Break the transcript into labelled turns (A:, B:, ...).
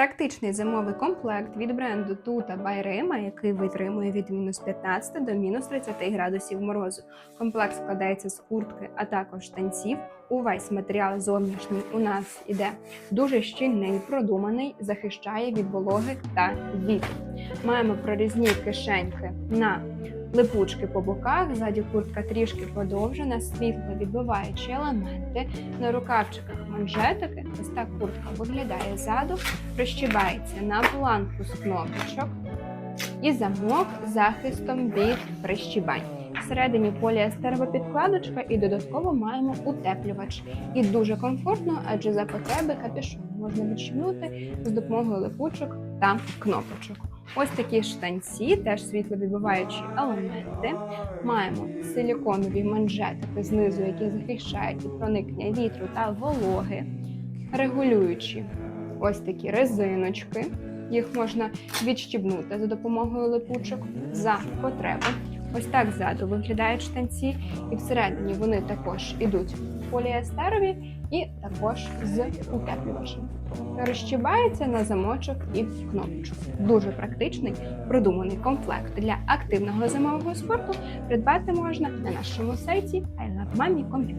A: Практичний зимовий комплект від бренду by Rema, який витримує від мінус 15 до мінус 30 градусів морозу. Комплект складається з куртки, а також штанців. Увесь матеріал зовнішній у нас іде дуже щільний, продуманий, захищає від вологи та вітру. Маємо прорізні кишеньки на липучки по боках, ззаді куртка трішки подовжена, світло відбиваючі елементи. На рукавчиках манжетики. Ось так куртка виглядає ззаду, розчібається на планку з кнопочок і замок захистом від прищібань. Всередині поліестерова підкладочка і додатково маємо утеплювач. І дуже комфортно, адже за потреби капюшон можна відчинути з допомогою липучок та кнопочок. Ось такі штанці, теж світловідбиваючі елементи. Маємо силіконові манжетики знизу, які захищають від проникнення вітру та вологи, регулюючі ось такі резиночки. Їх можна відщібнути за допомогою липучок за потреби. Ось так ззаду виглядають штанці, і всередині вони також ідуть поліестерові і також з утеплювачем. Розчібається на замочок і кнопочку. Дуже практичний, продуманий комплект для активного зимового спорту. Придбати можна на нашому сайті ilovemami.com.